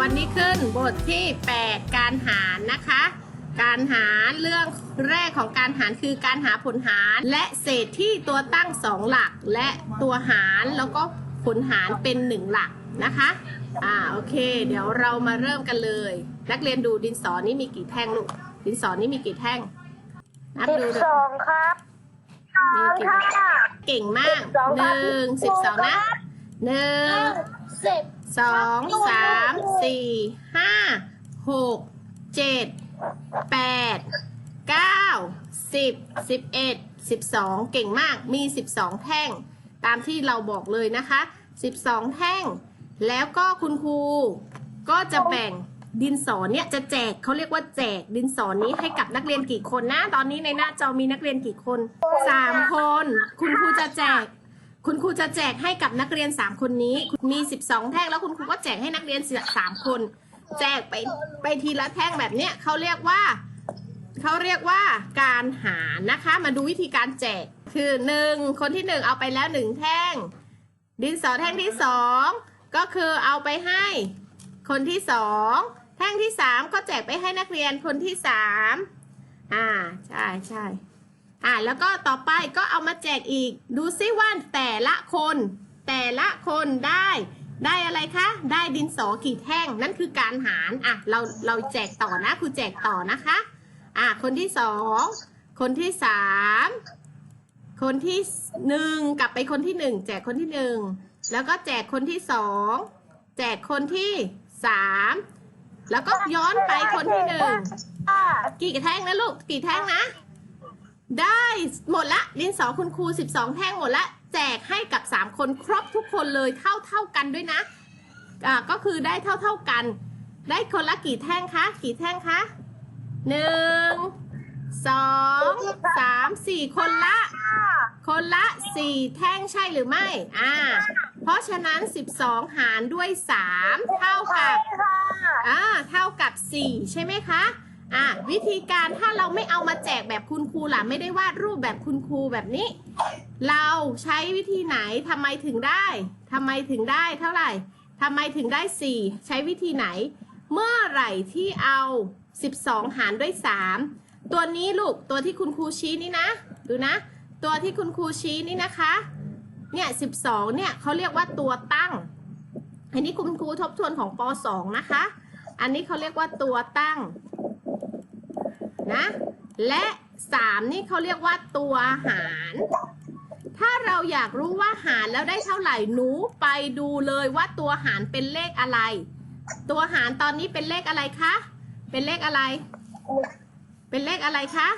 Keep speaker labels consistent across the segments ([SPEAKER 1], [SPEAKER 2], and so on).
[SPEAKER 1] วันนี้ขึ้นบทที่ 8 การหารนะคะ การหารเรื่องแรกของการหารคือการหาผลหารและเศษที่ตัวตั้งสองหลักและตัวหารแล้วก็ผลหารเป็นหนึ่งหลักนะคะอ่าโอเค เดี๋ยวเรามาเริ่มกันเลย นักเรียนดูดินสอนี้มีกี่แท่งลูกดินสอนี้มีกี่แท่งนับ
[SPEAKER 2] สิบ
[SPEAKER 1] ดูเลย
[SPEAKER 2] สองครับสองค่ะ
[SPEAKER 1] เก่งมากหนึ่งสิบสองนะหนึ่ง
[SPEAKER 2] สิบ
[SPEAKER 1] สองสามสี่ห้าหกเจ็ดแปดเก้าสิบสิบเอ็ดสิบสองเก่งมากมีสิบสองแท่ง ตามที่เราบอกเลยนะคะสิบสองแท่ง แล้วก็คุณครูก็จะแบ่งดินสอเนี่ยจะแจกเขาเรียกว่าแจกดินสอนี้ให้กับนักเรียนกี่คนนะ ตอนนี้ในหน้าจอมีนักเรียนกี่คนสามคน คุณครูจะแจก คุณครูจะแจกให้กับนักเรียน 3 คนนี้ มี 12 แท่งแล้วคุณครูก็แจกให้นักเรียนสามคน แจกไปไปทีละแท่งแบบเนี้ยเขาเรียกว่าเขาเรียกว่าการหารนะคะ มาดูวิธีการแจกคือ 1 คนที่ 1 เอาไปแล้ว 1 แท่ง ดินสอแท่งที่ 2 ก็คือเอาไปให้ คนที่ 2 แท่งที่ 3 ก็แจกไปให้นักเรียนคนที่ 3 อ่าใช่ใช่ อ่าแล้วก็ต่อไปก็เอามาแจกอีก ดูซิว่าแต่ละคน แต่ละคนได้ ได้อะไรคะ ได้ดินสอกี่แท่ง นั่นคือการหารอะเราเราแจกต่อนะครูแจกต่อนะคะอะคนที่สองคนที่สามคนที่หนึ่งกลับไปคนที่หนึ่งแจกคนที่หนึ่งแล้วก็แจกคนที่สองแจกคนที่สามแล้วก็ย้อนไปคนที่หนึ่ง
[SPEAKER 2] อ่า
[SPEAKER 1] กี่แท่งนะลูกกี่แท่งนะ ได้หมดละดินสอคุณครู 12 แท่งหมดละ แจกให้กับ 3 คนครบทุกคนเลยเท่าเท่าๆกันด้วยนะอ่าก็คือได้เท่าเท่าๆกัน ได้คนละกี่แท่งคะกี่แท่งคะหนึ่งสองสามสี่คนละ คนละ4แท่งใช่หรือไม่อ่าเพราะฉะนั้น 12 หารด้วย 3 เท่ากับ
[SPEAKER 2] ค่ะ
[SPEAKER 1] อ่าเท่ากับ 4 ใช่ไหมคะ อ่าวิธีการถ้าเราไม่เอามาแจกแบบคุณครูล่ะไม่ได้วาดรูปแบบคุณครูแบบนี้ เราใช้วิธีไหนทำไมถึงได้ทำไมถึงได้เท่าไหร่ทำไมถึงได้ 4 ใช้วิธีไหน เมื่อไหร่ที่เอา 12 หารด้วย 3 ตัวนี้ลูกตัวที่คุณครูชี้นี่นะ ดูนะ ตัวที่คุณครูชี้นี่นะคะเนี่ย12 เนี่ยเขาเรียกว่าตัวตั้ง อันนี้คุณครูทบทวนของป .2 นะคะ อันนี้เขาเรียกว่าตัวตั้ง นะ และสามนี่เขาเรียกว่าตัวหาร ถ้าเราอยากรู้ว่าหารแล้วได้เท่าไหร่หนูไปดูเลยว่าตัวหารเป็นเลขอะไร ตัวหารตอนนี้เป็นเลขอะไรคะ เป็นเลขอะไร เป็นเลขอะไรคะ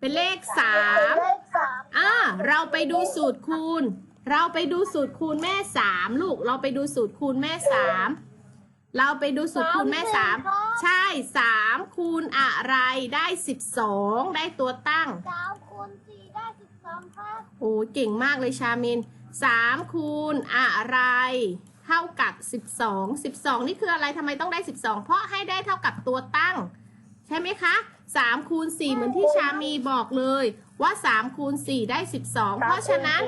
[SPEAKER 1] เป็นเลขสาม
[SPEAKER 2] เลขสาม
[SPEAKER 1] อ่าเราไปดูสูตรคูณ เราไปดูสูตรคูณแม่สามลูก เราไปดูสูตรคูณแม่สาม เราไปดูสูตรคูณแม่สามใช่สามคูณอะไรได้สิบสองได้ตัวตั้ง
[SPEAKER 2] สามคูณสี่ได้สิบสองครับ
[SPEAKER 1] โอ้เก่งมากเลยชามินสามคูณอะไร เท่ากับสิบสองสิบสองนี่คืออะไรทำไมต้องได้สิบสองเพราะให้ได้เท่ากับตัวตั้ง ใช่ไหมคะสามคูณสี่เหมือนที่ชามีบอกเลยว่าสามคูณสี่ได้สิบสองเพราะฉะนั้น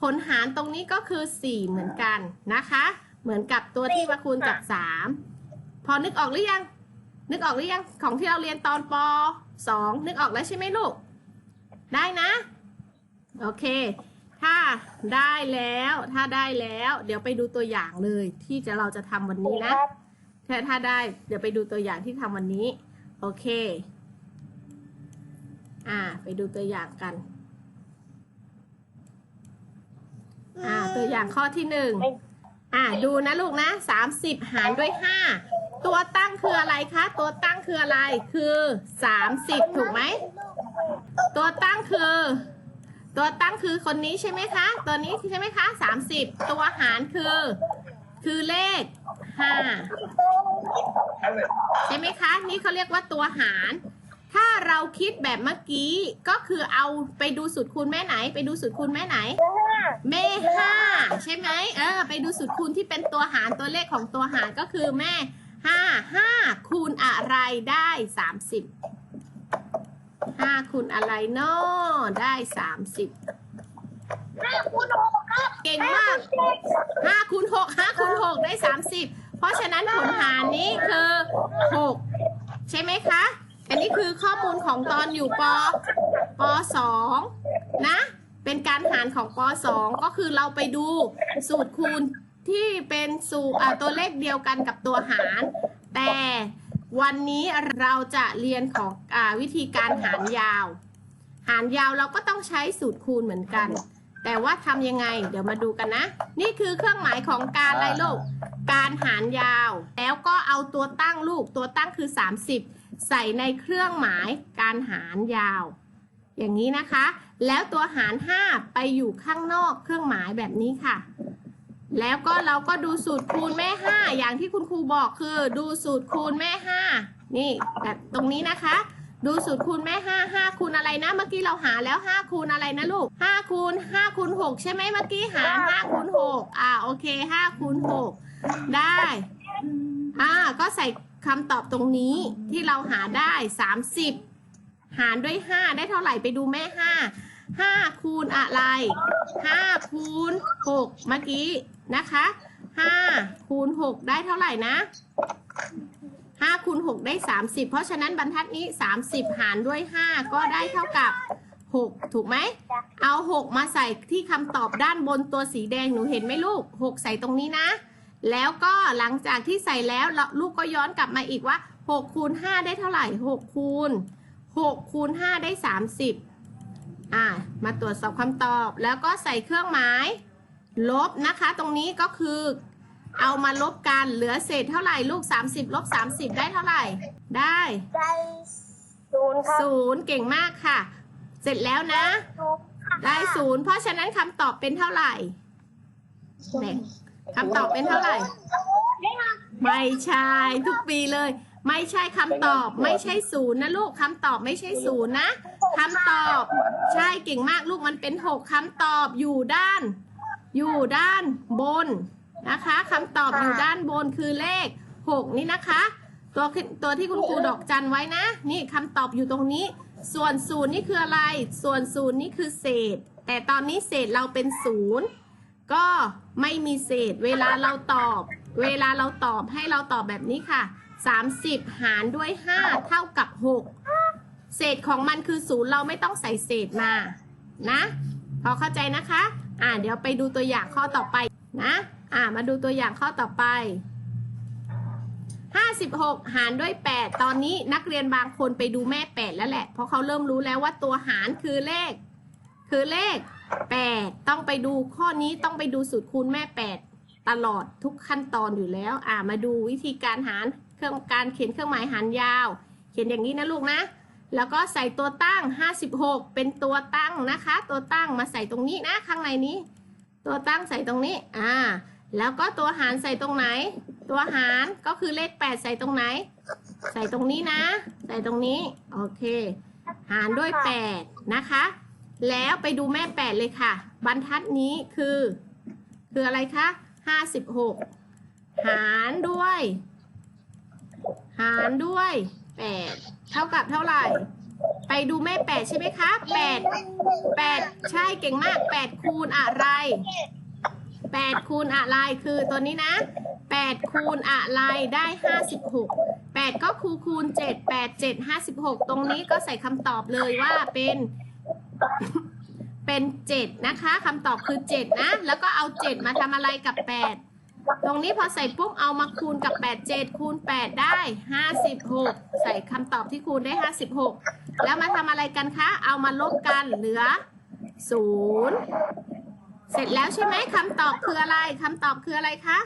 [SPEAKER 1] ผลหารตรงนี้ก็คือ4เหมือนกันนะคะ เหมือนกับตัวที่มาคูณกับ3พอนึกออกหรือยัง นึกออกหรือยังของที่เราเรียนตอนป2นึกออกแล้วใช่ไหมลูก ได้นะ โอเค ถ้าได้แล้ว ถ้าได้แล้ว เดี๋ยวไปดูตัวอย่างเลยที่จะเราจะทำวันนี้นะถ้าถ้าได้เดี๋ยวไปดูตัวอย่างที่ทำวันนี้ โอเค อ่า ไปดูตัวอย่างกัน อ่า ตัวอย่างข้อที่หนึ่ง อ่าดูนะลูกนะสามสิบหารด้วยห้าตัวตั้งคืออะไรคะ ตัวตั้งคืออะไรคือสามสิบถูกไหม ตัวตั้งคือ ตัวตั้งคือคนนี้ใช่ไหมคะ ตัวนี้ใช่ไหมคะสามสิบตัวหารคือ คือเลขห้าใช่ไหมคะ นี่เขาเรียกว่าตัวหาร ถ้าเราคิดแบบเมื่อกี้ก็คือเอาไปดูสูตรคูณแม่ไหน ไปดูสูตรคูณแม่ไหน แม่ห้าใช่ไหมเออไปดูสูตรคูณที่เป็นตัวหารตัวเลขของตัวหารก็คือแม่ห้าห้าคูณอะไรได้สามสิบห้าคูณอะไรเนาะได้สามสิบ
[SPEAKER 2] ห้าคูณหกครับ
[SPEAKER 1] เก่งมากห้าคูณหกห้าคูณหกได้สามสิบเพราะฉะนั้นผลหารนี้คือ6ใช่ไหมคะ อันนี้คือข้อมูลของตอนอยู่ปปสองนะ เป็นการหารของปสองก็คือเราไปดูสูตรคูณที่เป็นสูตรตัวเลขเดียวกันกับตัวหาร แต่วันนี้เราจะเรียนของอวิธีการหารยาว หารยาวเราก็ต้องใช้สูตรคูณเหมือนกัน แต่ว่าทำยังไง เดี๋ยวมาดูกันนะ นี่คือเครื่องหมายของการอะไรลูกการหารยาว แล้วก็เอาตัวตั้งลูกตัวตั้งคือ 30 ใส่ในเครื่องหมายการหารยาว อย่างนี้นะคะ แล้วตัวหาร 5 ไปอยู่ข้างนอกเครื่องหมายแบบนี้ค่ะ แล้วก็เราก็ดูสูตรคูณแม่ 5 อย่างที่คุณครูบอกคือ ดูสูตรคูณแม่ 5 นี่แบบตรงนี้นะคะ ดูสูตรคูณแม่ 5 5คูณอะไรนะเมื่อกี้เราหาแล้ว 5 คูณอะไรนะลูก5คูณ5คูณ6ใช่ไหมเมื่อกี้หาร5คูณ6อ่าโอเค5คูณ6ได้อ่าก็ใส่คำตอบตรงนี้ที่เราหาได้ 30 หารด้วย 5 ได้เท่าไหร่ไปดูแม่ 5 5 คูณอะไร 5 คูณ 6 เมื่อกี้นะคะ5คูณ 6 ได้เท่าไหร่นะ5คูณ 6 ได้ 30 เพราะฉะนั้นบรรทัดนี้ 30 หารด้วย 5 ก็ได้เท่ากับ 6 ถูกไหม เอา 6 มาใส่ที่คำตอบด้านบนตัวสีแดงหนูเห็นไหมลูก 6 ใส่ตรงนี้นะ แล้วก็หลังจากที่ใส่แล้วลูกก็ย้อนกลับมาอีกว่า 6 คูณ 5 ได้เท่าไหร่ 6 คูณ 6คูณ5ได้ 30 อ่า มาตรวจสอบคำตอบ แล้วก็ใส่เครื่องหมาย ลบนะคะ ตรงนี้ก็คือ เอามาลบกัน เหลือเศษเท่าไหร่ลูก 30 ลบ 30 ได้เท่าไหร่ ได้
[SPEAKER 2] ได้ศูนย์ครับ
[SPEAKER 1] ศูนย์เก่งมากค่ะ เสร็จแล้วนะ
[SPEAKER 2] ศูนย์ค่ะ
[SPEAKER 1] ได้ศูนย์ เพราะฉะนั้นคำตอบเป็นเท่าไหร่เนี่ยคำตอบเป็นเท่าไหร่ ไม่ใช่ทุกปีเลย ไม่ใช่คำตอบ ไม่ใช่ศูนย์นะลูกคำตอบไม่ใช่ศูนย์นะคำตอบ ใช่เก่งมากลูกมันเป็นหกคำตอบอยู่ด้าน อยู่ด้านบนนะคะคำตอบอยู่ด้านบนคือเลขหกนี่นะคะ ตัวตัวที่คุณครูดอกจันไว้นะ นี่คำตอบอยู่ตรงนี้ ส่วนศูนย์นี่คืออะไร ส่วนศูนย์นี่คือเศษ แต่ตอนนี้เศษเราเป็นศูนย์ก็ไม่มีเศษ เวลาเราตอบ เวลาเราตอบให้เราตอบแบบนี้ค่ะ 30 หารด้วย 5 เท่ากับ 6 เศษของมันคือศูนย์เราไม่ต้องใส่เศษมา นะ พอเข้าใจนะคะ อ่าเดี๋ยวไปดูตัวอย่างข้อต่อไปนะ อ่ามาดูตัวอย่างข้อต่อไป 56 หารด้วย 8 ตอนนี้นักเรียนบางคนไปดูแม่ 8 แล้วแหละ เพราะเขาเริ่มรู้แล้วว่าตัวหารคือเลข คือเลข 8 ต้องไปดูข้อนี้ต้องไปดูสูตรคูณแม่ 8 ตลอดทุกขั้นตอนอยู่แล้ว อ่ามาดูวิธีการหาร เครื่องการเขียนเครื่องหมายหารยาว เขียนอย่างนี้นะลูกนะ แล้วก็ใส่ตัวตั้ง 56 เป็นตัวตั้งนะคะ ตัวตั้งมาใส่ตรงนี้นะข้างในนี้ ตัวตั้งใส่ตรงนี้อ่าแล้วก็ตัวหารใส่ตรงไหน ตัวหารก็คือเลข 8 ใส่ตรงไหน ใส่ตรงนี้นะ ใส่ตรงนี้โอเค หารด้วย 8 นะคะ แล้วไปดูแม่ 8 เลยค่ะ บรรทัดนี้คือ คืออะไรคะ56 หารด้วย หารด้วย8เท่ากับเท่าไหร่ ไปดูแม่8ใช่ไหมคะ8 8ใช่เก่งมาก8คูณอะไร8คูณอะไรคือตัวนี้นะ8คูณอะไรได้56 8ก็คูณคูณ7 8 7 56ตรงนี้ก็ใส่คำตอบเลยว่าเป็นเป็น7นะคะคำตอบคือ7นะ แล้วก็เอา7มาทำอะไรกับ8 ตรงนี้พอใส่ปุ๊บเอามาคูณกับ 8 7 คูณ 8 ได้ 56 ใส่คำตอบที่คูณได้ 56 แล้วมาทำอะไรกันคะ เอามาลบกันเหลือ 0 เสร็จแล้วใช่ไหมคำตอบคืออะไรคำตอบคืออะไรคะ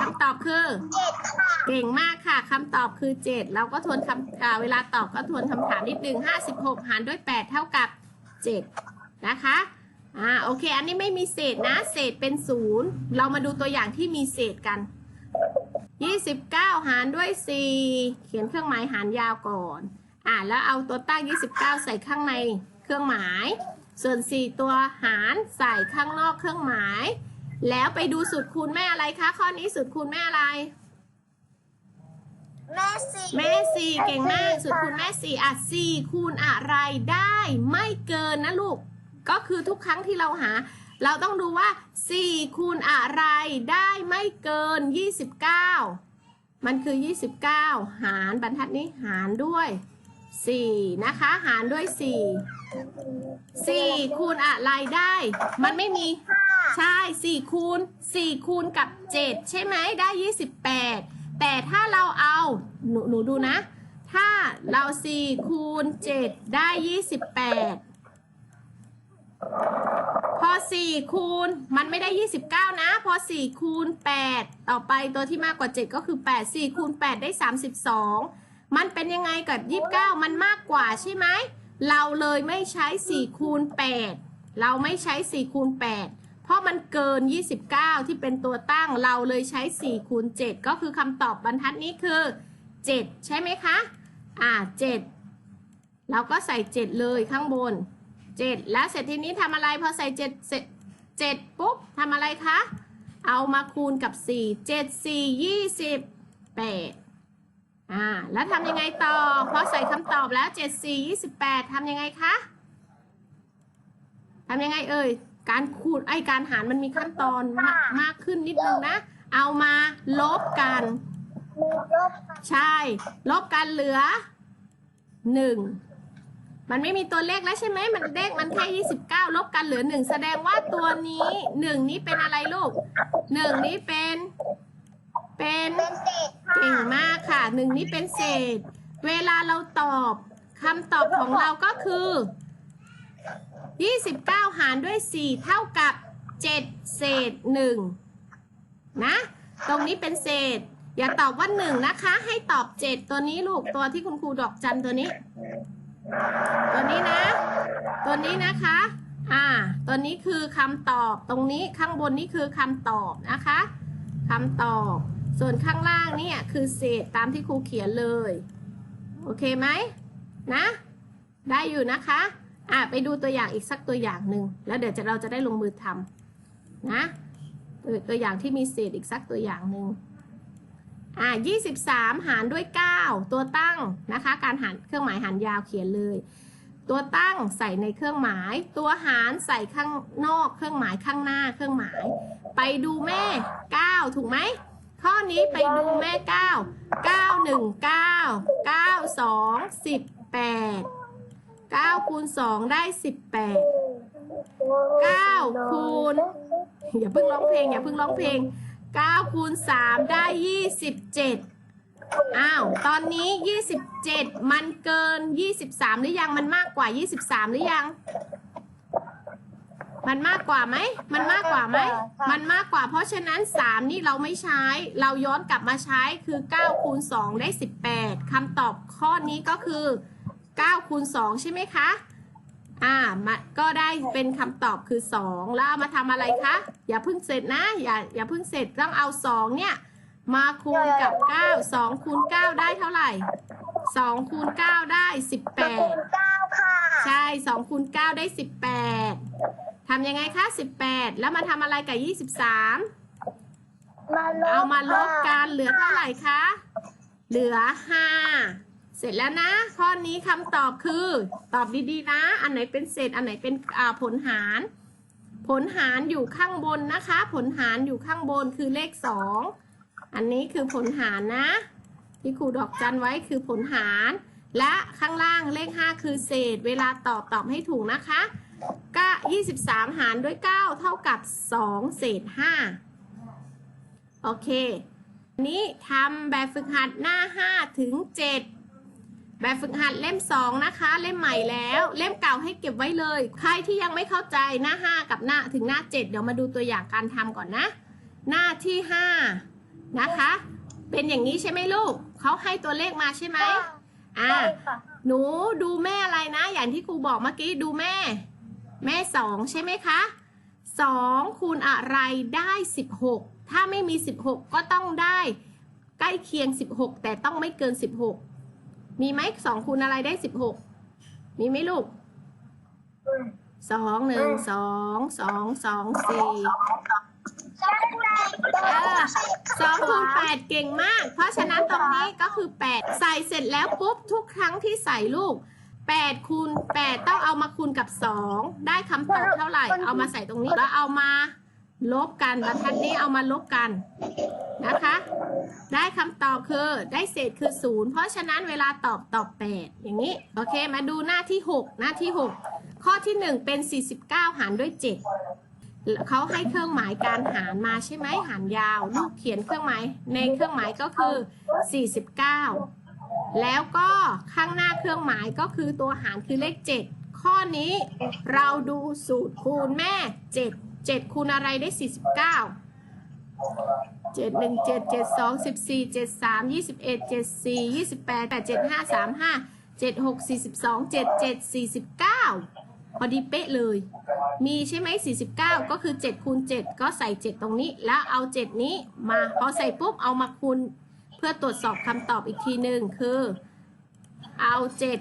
[SPEAKER 1] คำตอบคือ
[SPEAKER 2] เจ็ด
[SPEAKER 1] เก่งมากค่ะคำตอบคือ 7 เราก็ทวนคำเวลาตอบก็ทวนคำถามนิดนึง56 หารด้วย 8 เท่ากับ 7 นะคะ อ่าโอเค อันนี้ไม่มีเศษนะ เศษเป็นศูนย์เรามาดูตัวอย่างที่มีเศษกัน 29 หารด้วย 4 เขียนเครื่องหมายหารยาวก่อน อ่าแล้วเอาตัวตั้ง 29 ใส่ข้างในเครื่องหมาย ส่วน 4 ตัวหารใส่ข้างนอกเครื่องหมาย แล้วไปดูสูตรคูณแม่อะไรคะ ข้อนี้สูตรคูณแม่อะไร
[SPEAKER 2] แม่สี่
[SPEAKER 1] แม่สี่เก่งมากสุดคุณแม่สี่อะสี่คูณอะไรได้ไม่เกินนะลูก ก็คือทุกครั้งที่เราหา เราต้องดูว่าสี่คูณอะไรได้ไม่เกิน 29 มันคือ 29 หารบรรทัดนี้หารด้วย 4 นะคะ หารด้วย 4 4 คูณอะไรได้ มันไม่มีใช่4คูณ4คูณกับ 7 ใช่ไหมได้ 28 แต่ถ้าเราเอาหนูหนูดูนะ ถ้าเรา 4 คูณ 7 ได้ 28 พอ4คูณมันไม่ได้29นะ พอ4คูณ8ต่อไปตัวที่มากกว่า7ก็คือ8 4คูณ8ได้32มันเป็นยังไงกับ29มันมากกว่าใช่ไหม เราเลยไม่ใช้4คูณ8เราไม่ใช้4คูณ8เพราะมันเกิน 29 ที่เป็นตัวตั้งเราเลยใช้4คูณ7ก็คือคำตอบบรรทัดนี้คือ 7 ใช่ไหมคะ อ่า 7 เราก็ใส่ 7 เลยข้างบน 7แล้วเสร็จทีนี้ทำอะไรพอใส่7เสร็จ7ปุ๊บทำอะไรคะ เอามาคูณกับ4 7 4 28อ่าแล้วทำยังไงต่อพอใส่คำตอบแล้ว7 4 28ทำยังไงคะทำยังไงเอ่ยการคูณไอการหารมันมีขั้นตอนมากมากขึ้นนิดนึงนะ เอามาลบกัน
[SPEAKER 2] มีลบค่ะ
[SPEAKER 1] ใช่ ลบกันเหลือหนึ่ง มันไม่มีตัวเลขแล้วใช่ไหม มันเลขมันแค่ยี่สิบเก้าลบกันเหลือหนึ่งแสดงว่าตัวนี้หนึ่งนี้เป็นอะไรลูกหนึ่งนี้เป็น เป็นเก่งมากค่ะหนึ่งนี้เป็นเศษ เวลาเราตอบคำตอบของเราก็คือ29หารด้วย4เท่ากับ7เศษ1นะ ตรงนี้เป็นเศษ อย่าตอบว่า1นะคะ ให้ตอบ7ตัวนี้ลูกตัวที่คุณครูดอกจันตัวนี้ ตัวนี้นะ ตัวนี้นะคะ อ่า ตัวนี้คือคำตอบ ตรงนี้ข้างบนนี่คือคำตอบนะคะคำตอบ ส่วนข้างล่างเนี่ยคือเศษตามที่ครูเขียนเลย โอเคไหมนะ ได้อยู่นะคะ อะไปดูตัวอย่างอีกสักตัวอย่างหนึ่ง แล้วเดี๋ยวจะเราจะได้ลงมือทำนะตัวตัวอย่างที่มีเศษอีกสักตัวอย่างหนึ่ง อะ23 หารด้วย 9 ตัวตั้งนะคะ การหารเครื่องหมายหารยาวเขียนเลย ตัวตั้งใส่ในเครื่องหมาย ตัวหารใส่ข้างนอกเครื่องหมายข้างหน้าเครื่องหมาย ไปดูแม่ 9 ถูกไหม ข้อนี้ไปดูแม่ 9 9 1 9 9 2 18 9คูณ2ได้ 18 9คูณอย่าเพิ่งร้องเพลงอย่าเพิ่งร้องเพลง 9คูณ3 ได้ 27 อ้าว ตอนนี้ 27 มันเกิน 23 หรือยัง มันมากกว่า 23 หรือยัง มันมากกว่าไหม มันมากกว่าไหม มันมากกว่า เพราะฉะนั้น 3 นี่เราไม่ใช้ เราย้อนกลับมาใช้คือ9คูณ2ได้ 18 คำตอบข้อนี้ก็คือ9คูณ2ใช่ไหมคะ อ่ามาก็ได้เป็นคำตอบคือ 2 แล้วเอามาทำอะไรคะ อย่าเพิ่งเสร็จนะ อย่าอย่าเพิ่งเสร็จต้องเอา 2 เนี่ย มาคูณกับ 9 2คูณ9ได้เท่าไหร่ 2คูณ9ได้
[SPEAKER 2] คูณ
[SPEAKER 1] 18
[SPEAKER 2] เก้าค่ะ
[SPEAKER 1] ใช่2คูณ9ได้ 18ทำยังไงคะ 18 แล้วมาทำอะไรกับ 23
[SPEAKER 2] มาลบ
[SPEAKER 1] เอามาลบ
[SPEAKER 2] ค่ะ
[SPEAKER 1] กันเหลือเท่าไหร่คะ เหลือ5เส ร็จแล้วนะ ข้อนี้คำตอบคือตอบดีๆนะ อันไหนเป็นเศษ อันไหนเป็นผลหาร ผลหารอยู่ข้างบนนะคะ ผลหารอยู่ข้างบนคือเลข2อันนี้คือผลหารนะ ที่ครูดอกจันไว้คือผลหาร และข้างล่างเลข 5 คือเศษ เวลาตอบตอบให้ถูกนะคะก็23 หารด้วย 9 เท่ากับ 2 เศษ 5 โอเคนนี้ทำแบบฝึกหัดหน้า 5 ถึง 7 แบบฝึกหัดเล่ม 2 นะคะ เล่มใหม่แล้ว เล่มเก่าให้เก็บไว้เลย ใครที่ยังไม่เข้าใจหน้า 5 กับหน้าถึงหน้า 7 เดี๋ยวมาดูตัวอย่างการทำก่อนนะ หน้าที่ 5 นะคะ เป็นอย่างนี้ใช่ไหมลูกเขาให้ตัวเลขมาใช่ไหมอ่า
[SPEAKER 2] ใช่ค่ะ
[SPEAKER 1] หนูดูแม่อะไรนะ อย่างที่ครูบอกเมื่อกี้ดูแม่ แม่สองใช่ไหมคะสองคูณอะไรได้สิบหกถ้าไม่มีสิบหกก็ต้องได้ใกล้เคียงสิบหกแต่ต้องไม่เกินสิบหก มีไหมสองคูณอะไรได้สิบหกมีไหมลูกสองหนึ่งสองสองสองสี่
[SPEAKER 2] ใช่ค่ะ
[SPEAKER 1] เออสองคูณแปดเก่งมาก เพราะฉะนั้นตรงนี้ก็คือแปดใส่เสร็จแล้วปุ๊บทุกครั้งที่ใส่ลูกแปดคูณแปดต้องเอามาคูณกับสองได้คำตอบเท่าไหร่ เอามาใส่ตรงนี้แล้วเอามา ลบกันบรรทัดนี้เอามาลบกันนะคะ ได้คำตอบคือได้เศษคือศูนย์เพราะฉะนั้นเวลาตอบตอบแปดอย่างนี้โอเคมาดูหน้าที่6หน้าที่6ข้อที่1เป็น49หารด้วย7เขาให้เครื่องหมายการหารมาใช่ไหมหารยาว ลูกเขียนเครื่องหมายในเครื่องหมายก็คือ 49 แล้วก็ข้างหน้าเครื่องหมายก็คือตัวหารคือเลข 7 ข้อนี้เราดูสูตรคูณแม่ 7 7 คูณอะไรได้ 49เจ็ดหนึ่งเจ็ดเจ็ดสองสิบสี่เจ็ดสามยี่สิบเอ็ดเจ็ดสี่ยี่สิบแปดแปดเจ็ดห้าสามห้าเจ็ดหกสี่สิบสองเจ็ดเจ็ดสี่สิบเก้าพอดีเป๊ะเลย มีใช่ไหมสี่สิบเก้าก็คือเจ็ดคูณเจ็ดก็ใส่เจ็ดตรงนี้ แล้วเอาเจ็ดนี้มา พอใส่ปุ๊บ เอามาคูณ เพื่อตรวจสอบคำตอบอีกทีหนึ่งคือ เอาเจ็ด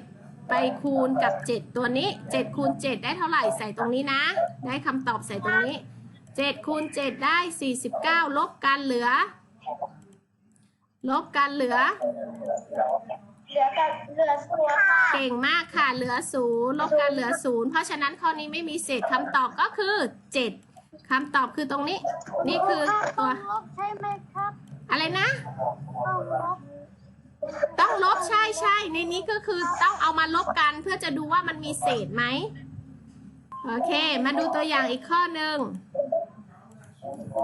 [SPEAKER 1] ไปคูณกับเจ็ดตัวนี้เจ็ดคูณเจ็ดได้เท่าไหร่ใส่ตรงนี้นะ ได้คำตอบใส่ตรงนี้เจ็ดคูณเจ็ดได้สี่สิบเก้าลบกันเหลือ ลบกันเหลือ
[SPEAKER 2] เหลือกับเหลือศูนย์ค่ะ
[SPEAKER 1] เก่งมากค่ะ เหลือศูนย์ลบกันเหลือศูนย์เพราะฉะนั้นข้อนี้ไม่มีเศษคำตอบก็คือเจ็ดคำตอบคือตรงนี้ นี่คือตัว
[SPEAKER 2] ลบใช่ไหมครับ
[SPEAKER 1] อะไรนะ
[SPEAKER 2] ต้องลบ
[SPEAKER 1] ต้องลบใช่ใช่ในนี้ก็คือต้องเอามาลบกันเพื่อจะดูว่ามันมีเศษไหมโอเค มาดูตัวอย่างอีกข้อหนึ่ง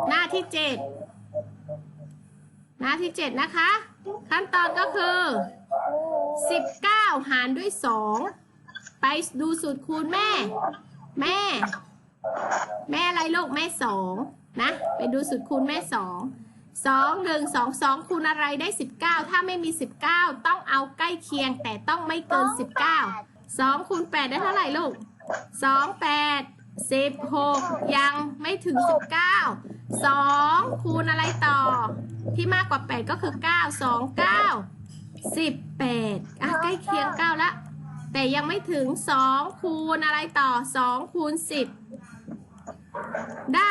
[SPEAKER 1] หน้าที่เจ็ดหน้าที่เจ็ดนะคะ ขั้นตอนก็คือ19หารด้วย2ไปดูสูตรคูณแม่ แม่ แม่อะไรลูกแม่สองนะ ไปดูสูตรคูณแม่สอง สองหนึ่งสองสองคูณอะไรได้ 19 ถ้าไม่มี 19 ต้องเอาใกล้เคียงแต่ต้องไม่เกิน 19 2คูณ8ได้เท่าไหร่ลูก 2 8 16 ยังไม่ถึง 19 2 คูณอะไรต่อ ที่มากกว่า 8 ก็คือ 9 2 9 18 อะ ใกล้เคียง 9 ละ แต่ยังไม่ถึง 2 คูณอะไรต่อ 2 คูณ 10 ได้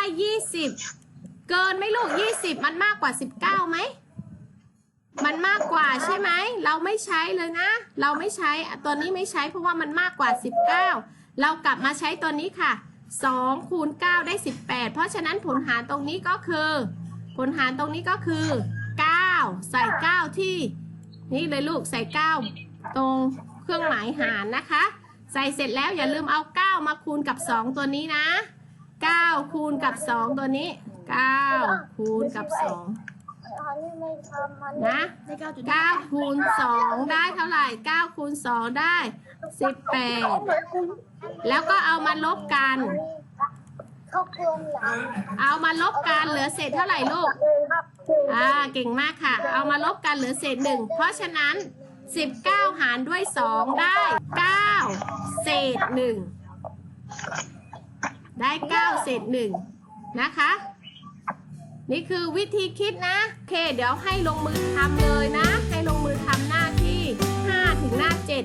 [SPEAKER 1] 20 เกินไหมลูก 20 มันมากกว่า 19ไหม มันมากกว่าใช่ไหม เราไม่ใช้เลยนะ เราไม่ใช้ตัวนี้ไม่ใช้เพราะว่ามันมากกว่า 19 เรากลับมาใช้ตัวนี้ค่ะ2คูณ9ได้ 18 เพราะฉะนั้นผลหารตรงนี้ก็คือ ผลหารตรงนี้ก็คือ 9 ใส่ 9 ที่ นี่เลยลูกใส่ 9 ตรงเครื่องหมายหารนะคะ ใส่เสร็จแล้วอย่าลืมเอา 9 มาคูณกับ 2 ตัวนี้นะ 9 คูณกับ 2 ตัวนี้ 9 คูณกับ2
[SPEAKER 2] อันะเก้าจุด
[SPEAKER 1] 9คูณ 2 ได้เท่าไหร่ 9 คูณ 2 ได้ 18 แล้วก็เอามาลบกัน
[SPEAKER 2] เขาเกินหลัง
[SPEAKER 1] เอามาลบกันเหลือเศษเท่าไหร่ลูก อ่า เก่งมากค่ะ เอามาลบกันเหลือเศษหนึ่งเพราะฉะนั้น 19 หารด้วย 2 ได้ 9 เศษหนึ่ง ได้ 9 เศษหนึ่งนะคะ นี่คือวิธีคิดนะ โอเค เดี๋ยวให้ลงมือทำเลยนะ ให้ลงมือทำหน้าที่ 5 ถึงหน้า 7